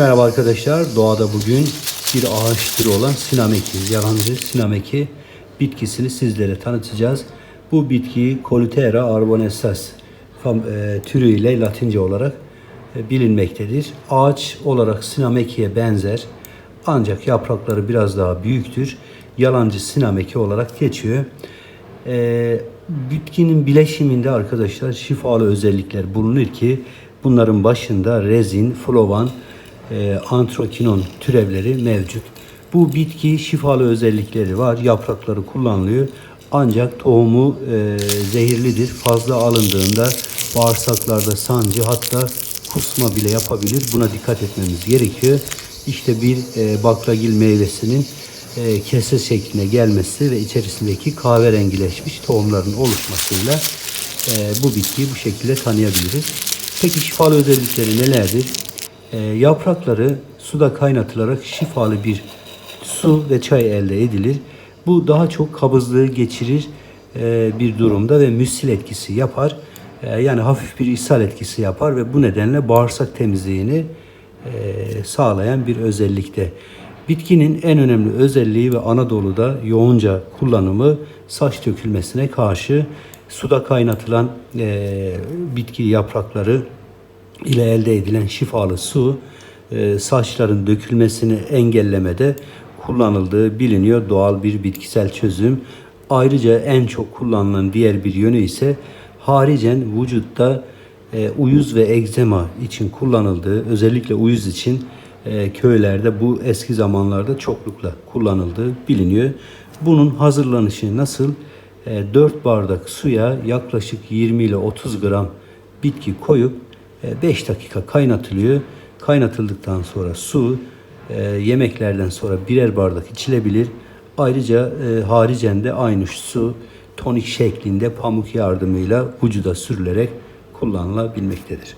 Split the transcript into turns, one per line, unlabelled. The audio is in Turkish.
Merhaba arkadaşlar. Doğada bugün bir ağaç türü olan sinameki, yalancı sinameki bitkisini sizlere tanıtacağız. Bu bitki Colutera arborescens fam- e, türüyle Latince olarak e, bilinmektedir. Ağaç olarak sinamekiye benzer ancak yaprakları biraz daha büyüktür. Yalancı sinameki olarak geçiyor. E, bitkinin bileşiminde arkadaşlar şifalı özellikler bulunur ki bunların başında rezin, flovan, e, antrokinon türevleri mevcut. Bu bitki şifalı özellikleri var. Yaprakları kullanılıyor. Ancak tohumu e, zehirlidir. Fazla alındığında bağırsaklarda sancı hatta kusma bile yapabilir. Buna dikkat etmemiz gerekiyor. İşte bir e, baklagil meyvesinin e, kese şekline gelmesi ve içerisindeki kahverengileşmiş tohumların oluşmasıyla e, bu bitkiyi bu şekilde tanıyabiliriz. Peki şifalı özellikleri nelerdir? E, yaprakları suda kaynatılarak şifalı bir su ve çay elde edilir. Bu daha çok kabızlığı geçirir e, bir durumda ve müsil etkisi yapar. E, yani hafif bir ishal etkisi yapar ve bu nedenle bağırsak temizliğini sağlayan bir özellikte. Bitkinin en önemli özelliği ve Anadolu'da yoğunca kullanımı saç dökülmesine karşı suda kaynatılan e, bitki yaprakları ile elde edilen şifalı su e, saçların dökülmesini engellemede kullanıldığı biliniyor doğal bir bitkisel çözüm. Ayrıca en çok kullanılan diğer bir yönü ise haricen vücutta e, uyuz ve egzema için kullanıldığı özellikle uyuz için e, köylerde bu eski zamanlarda çoklukla kullanıldığı biliniyor. Bunun hazırlanışı nasıl? E, 4 bardak suya yaklaşık 20 ile 30 gram bitki koyup 5 dakika kaynatılıyor. Kaynatıldıktan sonra su e, yemeklerden sonra birer bardak içilebilir. Ayrıca e, haricen de aynı su tonik şeklinde pamuk yardımıyla vücuda sürülerek kullanılabilmektedir.